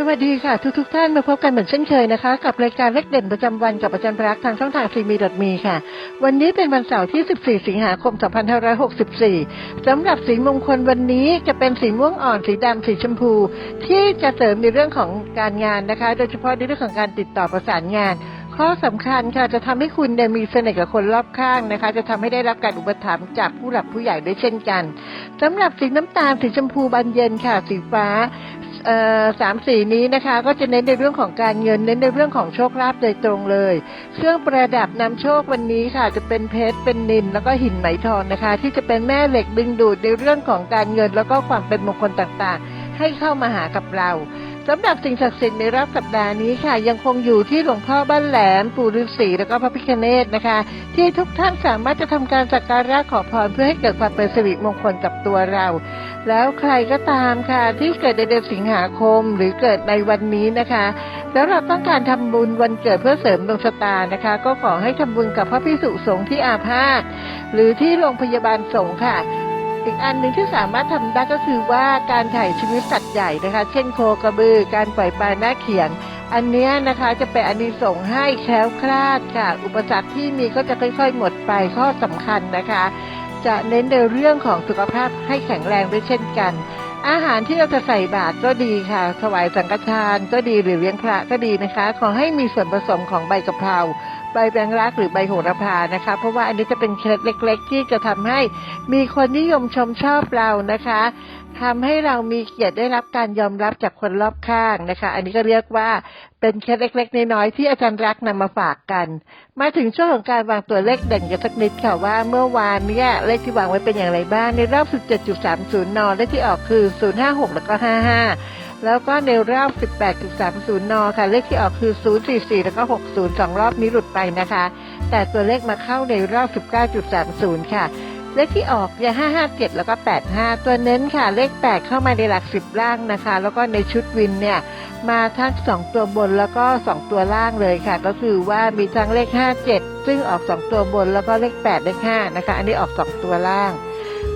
สวัสดีค่ะ ทุกทุกท่านมาพบกันเหมือนเช่นเคยนะคะ กับรายการเลขเด่นประจำวันกับอาจารย์รักทางช่องทางซีมีดมีค่ะ วันนี้เป็นวันเสาร์ที่ 14 สิงหาคม 2564สำหรับสีมงคลวันนี้จะเป็นสีม่วงอ่อนสีดำสีชมพู ที่จะเสริมในเรื่องของการงานนะคะ โดยเฉพาะในเรื่องของการติดต่อประสานงานข้อสำคัญค่ะจะทำให้คุณเนี่ยมีเสน่ห์กับคนรอบข้างนะคะ จะทำให้ได้รับการอุปถัมภ์จากผู้หลักผู้ใหญ่ด้วยเช่นกันสำหรับสีน้ำตาลสีชมพูบานเย็นค่ะ สีฟ้า สามสีนี้นะคะก็จะเน้นในเรื่องของการเงินเน้นในเรื่องของโชคลาภโดยตรงเลย เครื่องประดับนำโชควันนี้ค่ะ จะเป็นเพชรเป็นนิลแล้วก็หินไหมทองนะคะ ที่จะเป็นแม่เหล็กดึงดูดในเรื่องของการเงินแล้วก็ความเป็นมงคลต่างๆ ให้เข้ามาหากับเรา สำหรับสิ่งศักดิ์สิทธิ์ในรอบสัปดาห์นี้ค่ะ ยังคงอยู่ที่หลวงพ่อบ้านแหลม ปู่ฤาษีแล้วก็พระพิฆเนศนะคะ ที่ทุกท่านสามารถจะทำการสักการะขอพรเพื่อให้เกิดความเป็นสิริมงคลกับตัวเรา แล้วใครก็ตามค่ะ ที่เกิดในเดือนสิงหาคมหรือเกิดในวันนี้นะคะ แล้วเราต้องการทำบุญวันเกิดเพื่อเสริมดวงชะตานะคะ ก็ขอให้ทำบุญกับพระพิสุสงฆ์ที่อาพาธหรือที่โรงพยาบาลสงฆ์ค่ะ อีกอันหนึ่งที่สามารถทำได้ก็คือว่าการถ่ายชีวิตสัตว์ใหญ่นะคะ เช่นโคกระบือ การปล่อยปลาหน้าเขียง อันนี้นะคะจะเป็นอานิสงส์ให้แคล้วคลาดค่ะ อุปสรรคที่มีก็จะค่อยๆ หมดไปข้อสำคัญนะคะ จะเน้นในเรื่องของสุขภาพให้แข็งแรงด้วยเช่นกัน อาหารที่เราจะใส่บาตรก็ดีค่ะ ถวายสังฆทานก็ดีหรือเลี้ยงพระก็ดีนะคะ ขอให้มีส่วนผสมของใบกะเพรา ใบแบงรักหรือใบโหระพานะคะ เพราะว่าอันนี้จะเป็นเคล็ดเล็ก ๆ ที่จะทำให้มีคนนิยมชมชอบเรานะคะทำให้เรามีเกียรติได้รับการยอมรับจากคนรอบข้างนะคะ อันนี้ก็เรียกว่าเป็นเคล็ดเล็กๆน้อยๆที่อาจารย์รักนำมาฝากกัน มาถึงช่วงของการวางตัวเลขเด่นกันสักนิดค่ะว่าเมื่อวานเนี่ยเลขที่วางไว้เป็นอย่างไรบ้างในรอบ 17.30 น เลขที่ออกคือ 056 แล้วก็ 55 แล้วก็ในรอบ 18.30 น ค่ะ เลขที่ออกคือ 044 แล้วก็ 60สองรอบนี้หลุดไปนะคะ แต่ตัวเลขมาเข้าในรอบ 19.30 ค่ะ เลขที่ออกเนี่ย557 แล้วก็ 85 ตัวเน้นค่ะ เลข 8 เข้ามาในหลัก 10 ล่างนะคะ แล้วก็ในชุดวินเนี่ยมาทั้ง2ตัวบนแล้วก็ 2 ตัวล่างเลยค่ะ ก็คือว่ามีทั้งเลข 57 ซึ่งออก 2 ตัวบนแล้วก็เลข 8 เลข 5 นะคะ อันนี้ออก 2 ตัวล่าง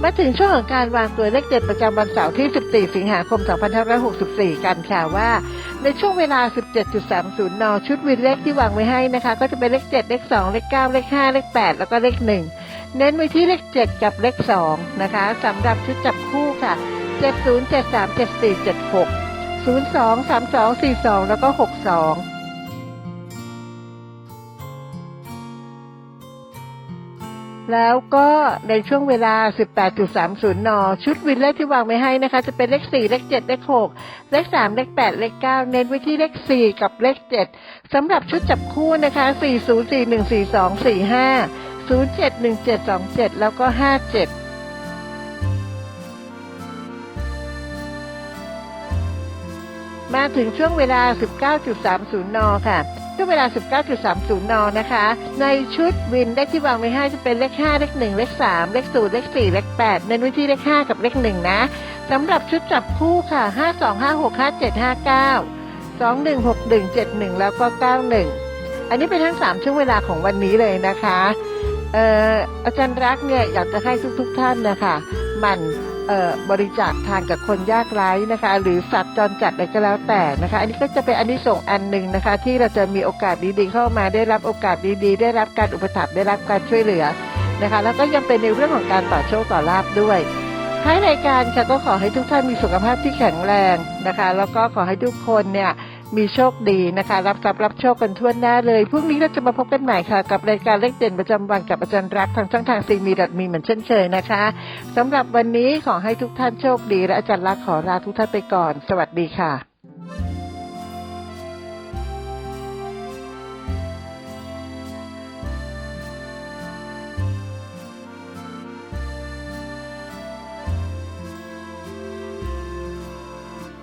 มาถึงช่วงของการวางตัวเลขเด็ดประจำวันเสาร์ที่ 14 สิงหาคม 2564 กันค่ะว่า ในช่วงเวลา 17.30 น ชุดวินเลขที่วางไว้ให้นะคะ ก็จะเป็นเลข 7 เลข 2 เลข 9 เลข 5 เลข 8 แล้วก็เลข 1 เน้นไว้ที่เลข 7 กับเลข 2 นะคะสำหรับชุดจับคู่ค่ะ 70 73 74 76 02 32 42 แล้วก็ 62 แล้วก็ในช่วงเวลา 18.30 น ชุดวินเลขที่วางไว้ให้นะคะ จะเป็นเลข 4 เลข 7 เลข 6 เลข 3 เลข 8 เลข 9 เน้นไว้ที่เลข 4 กับเลข 7 สำหรับชุดจับคู่นะคะ 40414245 071727 แล้วก็ 57มาถึงช่วงเวลา 19.30 น ค่ะ ช่วงเวลา 19.30 น นะคะ ในชุดวินเลขที่วางไว้ให้จะเป็นเลข 5 เลข 1 เลข 3 เลข 0 เลข 4 เลข8เน้นว้ที่เลข 5 กับเลข 1 นะสำหรับชุดจับคู่ค่ะ 5256 5759 216171 แล้วก็ 91 อันนี้เป็นทั้ง 3 ช่วงเวลาของวันนี้เลยนะคะอออาจารย์รักเนี่ยอยากจะให้ทุกๆทท่านนะคะหมันเอ่อ บริจาคทานกับคนยากไร้นะคะ หรือสัตว์จรจัดอะไรก็แล้วแต่นะคะ อันนี้ก็จะเป็นอันนี้ส่งอันหนึ่งนะคะ ที่เราจะมีโอกาสดีๆเข้ามาได้รับโอกาสดีๆ ได้รับการอุปถัมภ์ได้รับการช่วยเหลือนะคะ แล้วก็ยังเป็นในเรื่องของการต่อโชคต่อลาบด้วยท้ายรายการค่ะก็ขอให้ทุกท่านมีสุขภาพที่แข็งแรงนะคะ แล้วก็ขอให้ทุกคนเนี่ย มีโชคดีนะคะ รับทรัพย์รับโชคกันทั่วหน้าเลยพรุ่งนี้เราจะมาพบกันใหม่ค่ะ กับรายการเลขเด่นประจำวันกับอาจารย์รักทางช่องทางซีมีดัดมีเหมือนเช่นเคยนะคะสำหรับวันนี้ขอให้ทุกท่านโชคดีและอาจารย์รักขอลาทุกท่านไปก่อน สวัสดีค่ะ